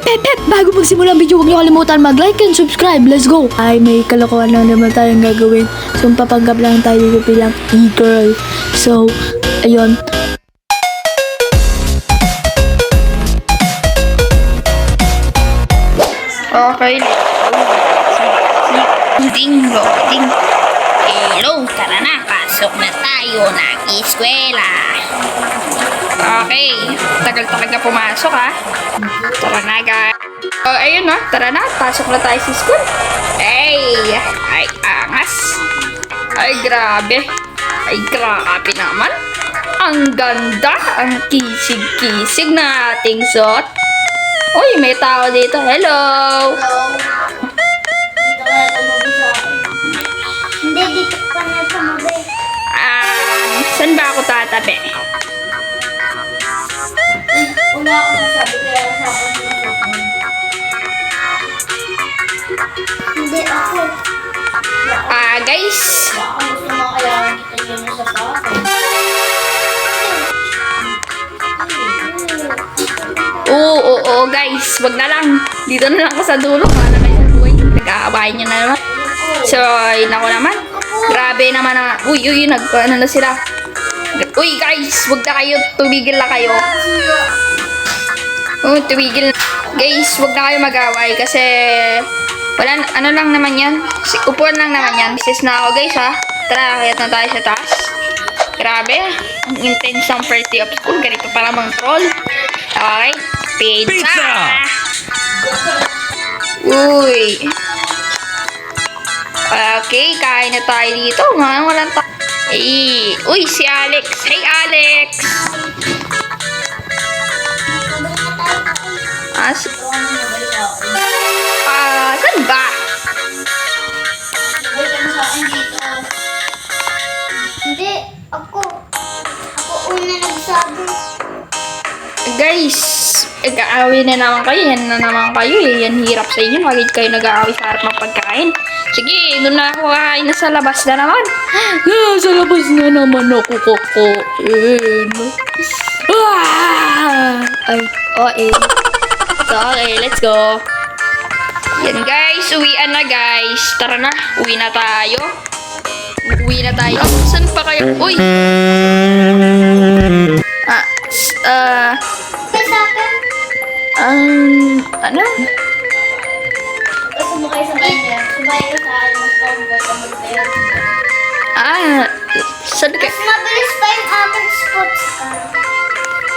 Pep, pep, pep! Bago magsimula ang video, huwag niyo kalimutan mag-like and subscribe. Let's go! Ay, may kalokohan lang naman tayong gagawin. So, papanggap lang tayo dito bilang e-girl. So, ayun. Okay, loading, loading. Hello, tara na, pasok na tayo ng eskwela. Okay, tagal talaga pumasok ha. Tara na guys. Oh, ayun na, tara na, pasok na tayo sa school. Hey, ay angas. Ay grabe. Ay grabe naman. Ang ganda, ang kisig-kisig na ating suot. Uy, may tao dito. Hello! Hindi, saan ba ako tatabi? Una ako nasabi kaya sa sinasabi. Hindi ako. Ah, guys. Kaya kita yun sa papa. Oo, oo, oo, guys. Wag na lang. Dito na lang ako sa dulo. Para kayo sa buhay. Nag-aabayan nyo na naman. So, ay, nako naman. Grabe naman na. Uy, uy, nag, ano na sila. Uy, guys. Wag na kayo. Tumigil na kayo. Oh, tumigil. Guys, wag na kayo mag-away kasi wala, ano lang naman yan. Upuan lang naman yan. Business na ako, guys, ha. Tara, kayat na tayo sa taas. Grabe. Ang intense ng first day of school. Ganito pa namang troll. Okay. Pizza! Pizza! Uy. Okay, kain na tayo dito. Mga walang ta... Ay, uy, si Alex. Hey, Alex! Ah, s- ah, saan ba? Hindi, ako. Ako una nagsabi. Guys, nag-aaway na naman kayo. Yan na naman kayo eh. Yan hirap sa inyo. Bakit kayo nag-aaway sa harap ng pagkain? Sige, doon na ako kakain na sa labas na naman. Ah, sa labas na naman ako kakain. Ah! Ay, oh eh. So, okay, let's go. Yan guys, uwian na guys. Tara na, uwi na tayo. Uwi na tayo. Oh, saan pa kayo? Uy! Ah, ah, Kaya akin, um, ano? Sumakay sa kanya, sumakay ka sa akin, mas. Ah, saan ka? Mas mabilis pa yung aking sports car.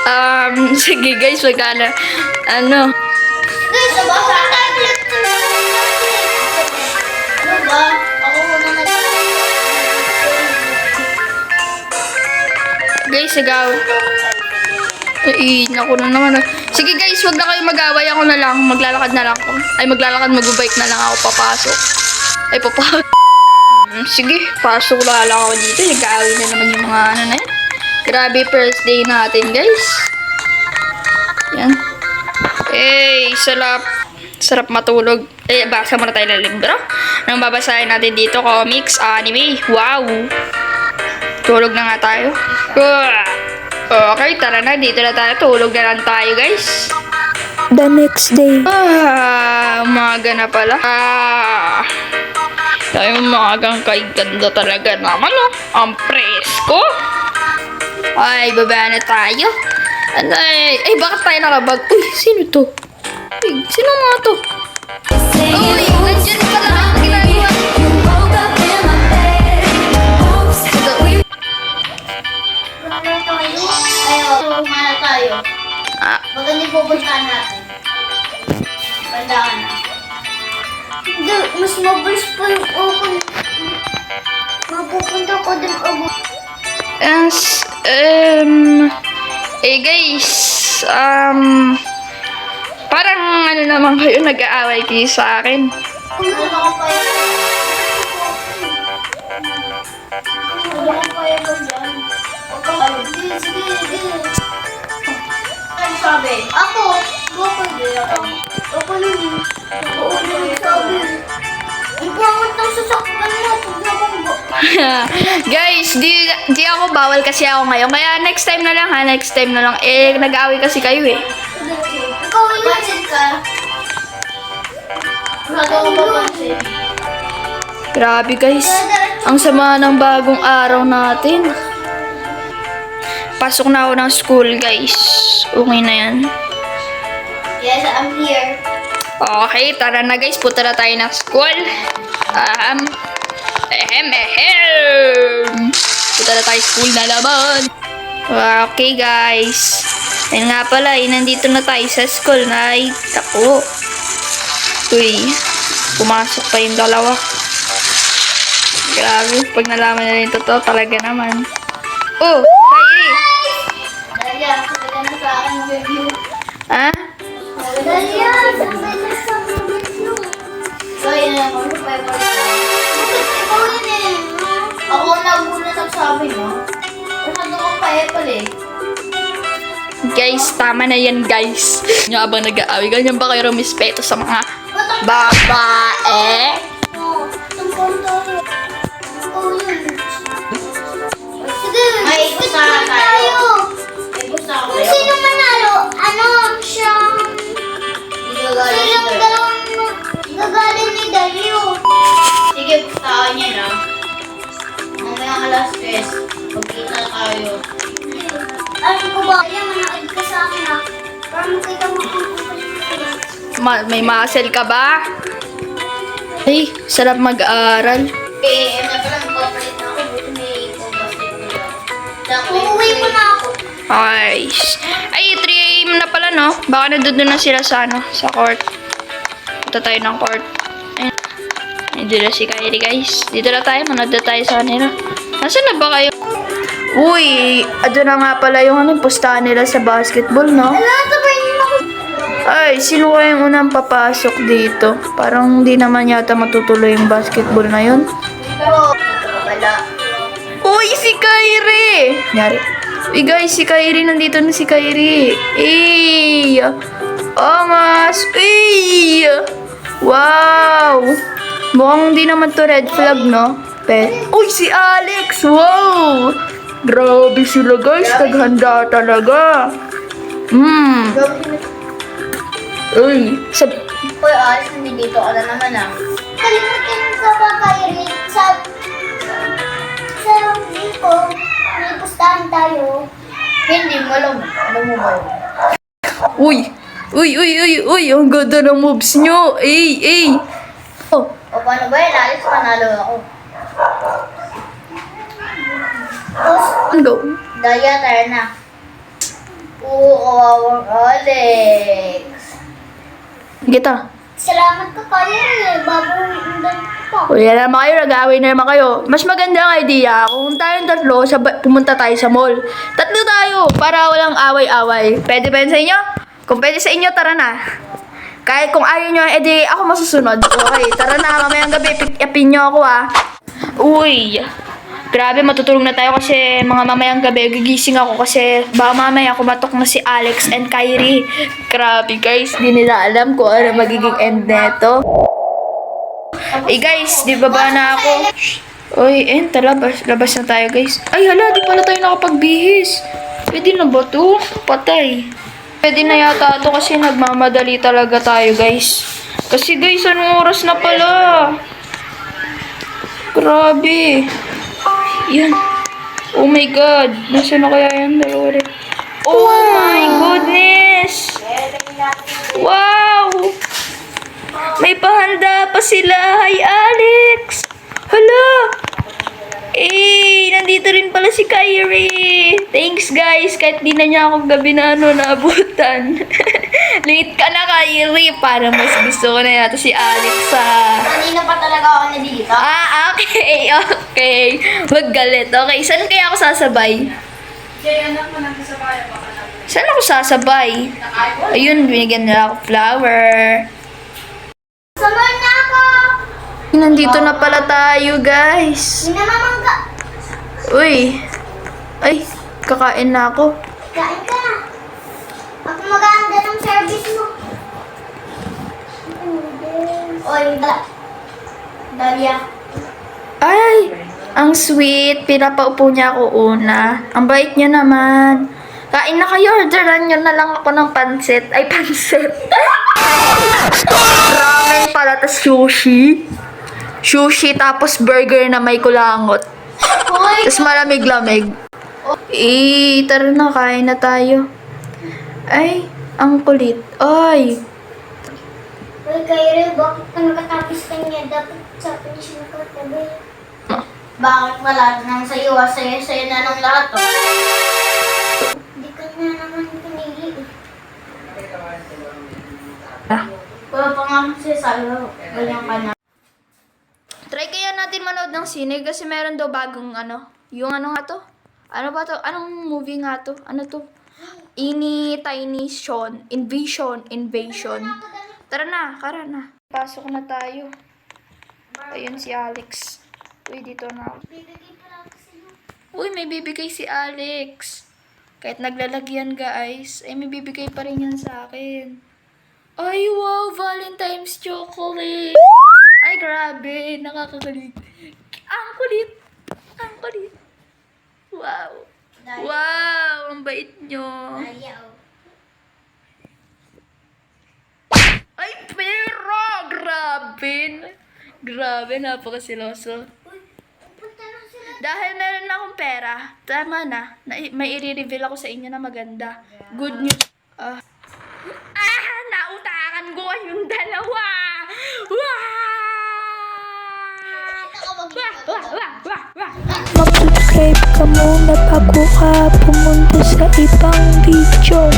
Um, sige guys, magkana. Ano? Guys, aba sa tablet ko na Ano ba? Ako muna nag- Guys, sigaw. Ay, naku na naman. ah. Sige guys, wag na kayo mag-away. Ako na lang. Maglalakad na lang ako. Ay, maglalakad, mag-bike na lang ako papasok. Ay, papasok. Hmm, Sige, pasok na lang ako dito. Nag-aaway na naman yung mga ano na yan. Grabe, first day natin, guys. Yan. Eh, sarap. Sarap matulog. Eh, basa muna tayo ng libro. Nang babasahin natin dito, comics, anime. Wow! Tulog na nga tayo. Ah! Okay, tara na. Dito na tayo. Tulog na lang tayo, guys. The next day. Ah, umaga na pala. Ah, tayo umagang kay ganda talaga naman, oh. Ang presko. Ay, baba na tayo. Ano, ay, ay, bakit tayo nakabag? Uy, sino to? Uy, sino mga to? Uy, tayo. Ah, Maganda yung pupuntahan natin. Banda ka na. Hindi, mas mabilis pa yung open. Mapupunta ko din ako. As, um, eh guys, um, parang ano naman kayo nag-aaway kayo sa akin. Sige, sige, sige. Sabi? Ako. Ako hindi ako. Ako lang yun. Ako lang sabi. Ang pangit ng sasakyan mo. Pag nabanggo. guys, di, di ako bawal kasi ako ngayon. Kaya next time na lang ha, next time na lang. Eh, nag-aaway kasi kayo eh. Ikaw yung ka. Grabe guys. Ang sama ng bagong araw natin. Pasok na ako ng school guys. Okay na yan. Yes, I'm here. Okay, tara na guys. Punta na tayo ng school. Ahem. Ehem, ehem. Punta na tayo school na naman. Okay guys. Ayun nga pala, eh, nandito na tayo sa school. Ay, tako. Uy, pumasok pa yung dalawa. Grabe, pag nalaman na rin totoo, talaga naman. Oh, Ha? So, yun na. Bakit ikaw yun eh? Ako ang naguna nagsabi, no? Masyado kang paepal eh. Guys, tama na yan guys. Nyo abang nag-aaway, ganyan ba kayo rumispeto sa mga babae? Sige, may gusto tayo. May gusto ako Kung sino manalo, ano, siyang, silang dalawang gagaling ni Dario. Sige, pustahan niya na. Mamaya alas 3, magkita tayo. Ano ko ba? Kaya manood ka sa akin ah. Para makita mo kung Ma- may muscle ka ba? Ay, sarap mag-aral. Eh, ano pala, magpapalit na ako. Buti may basketball ako. Dapat- Uuwi mo na ako. Ay, ay 3 a.m. na pala, no? Baka nandun na sila sa, ano, sa court. Punta tayo ng court. Ayun. Dito na si Kylie, guys. Dito na tayo. Manood na tayo sa kanila. Nasaan na ba kayo? Uy, ado na nga pala yung ano, pustahan nila sa basketball, no? Ay, sino kaya yung unang papasok dito? Parang hindi naman yata matutuloy yung basketball na yun. Wala. Uy, si Kyrie! Nyari. Uy, guys, si Kyrie. Nandito na si Kyrie. Ey! Angas! Ey! Wow! Mukhang hindi naman to red flag, no? Pe. Uy, si Alex! Wow! Grabe sila, guys. Naghanda talaga. Hmm. Uy, sa... Uy, alis, hindi dito ka na naman ah. Kalimutin ka ba kay Rick? Sa, sa dito, pustahan tayo. Hindi mo alam. Ano mo ba? Uy! Uy, uy, uy, uy! Ang ganda ng moves nyo! Ey, ey! Oh, O paano ba yun? Alis, panalo ako. go. Daya, tayo na. Oo, kawawang Alex. Kita. Salamat ka kaya eh, bago undan Uy, yan naman kayo, nag-away na naman kayo. Mas maganda ang idea kung tayong tatlo, sabay, pumunta tayo sa mall. Tatlo tayo, para walang away-away. Pwede ba yun sa inyo? Kung pwede sa inyo, tara na. Kahit kung ayaw nyo, edi ako masusunod. Okay, tara na, mamayang gabi, pick upin nyo ako ah. Uy, grabe matutulog na tayo kasi mga mamayang gabi, gigising ako kasi baka mamaya kumatok na si Alex and Kyrie. Grabe guys, di nila alam kung ano magiging end neto. Eh guys, di ba ba na ako? Uy, eh, tara, labas, labas na tayo guys. Ay hala, di pala tayo nakapagbihis. Pwede na ba to? Patay. Pwede na yata to kasi nagmamadali talaga tayo guys. Kasi guys, anong oras na pala? Grabe. Yan. Oh my God. Nasaan na kaya yan? Dalawa rin. Oh my goodness. Wow. May pahanda pa sila. Hi, Alex. Hala. Eh, nandito rin pala si Kyrie. Thanks, guys. Kahit di na niya ako gabi na ano, naabutan. Late ka na, Kyrie. Para mas gusto ko na yata si Alex, ah. Kanina pa talaga ako nandito. Ah, okay, okay. Wag galit. Okay, saan kaya ako sasabay? Saan ako sasabay? Ayun, binigyan nila ako flower. Nandito na pala tayo, guys. Hindi na mamangga. Uy. Ay, kakain na ako. Kain ka na. Ako mag-aanda ng service mo. Oy, dala. Dahlia. Ay, ang sweet. Pinapaupo niya ako una. Ang bait niya naman. Kain na kayo. Orderan niyo na lang ako ng pansit. Ay, pansit. Ramen pala tapos sushi. Sushi, tapos burger na may kulangot. Hoy! Tapos malamig-lamig. Eh, tara na, kain na tayo. Ay, ang kulit. Ay, Uy, Kyrie, bakit ka nakatapis ka niya? Dapat sa akin siya nakatabi. Bakit wala nang sa'yo? ah? Sa'yo-sa'yo na nung lahat, oh. Hindi ka na naman pinili. eh. Wala pa nga kasi sabi ko, ganyan ka na. Natin manood ng sine kasi meron daw bagong ano. Yung ano nga to? Ano ba to? Anong movie nga to? Ano to? Ini Tiny Sean. Invasion. Invasion. Tara na, kara na. Pasok na tayo. Ayun si Alex. Uy, dito na ako. Uy, may bibigay si Alex. Kahit naglalagyan guys, ay may bibigay pa rin yan sa akin. Ay, wow! Valentine's chocolate! Ay, grabe! Nakakakulit. Ang kulit! Ang kulit! Wow! Wow! Ang bait nyo! Ayaw. Ay, pero! Grabe! Grabe, napakasiloso. Dahil meron na akong pera, tama na, na may i-reveal ako sa inyo na maganda. Good news. Mag-subscribe ka muna bago ka pumunta sa ibang video.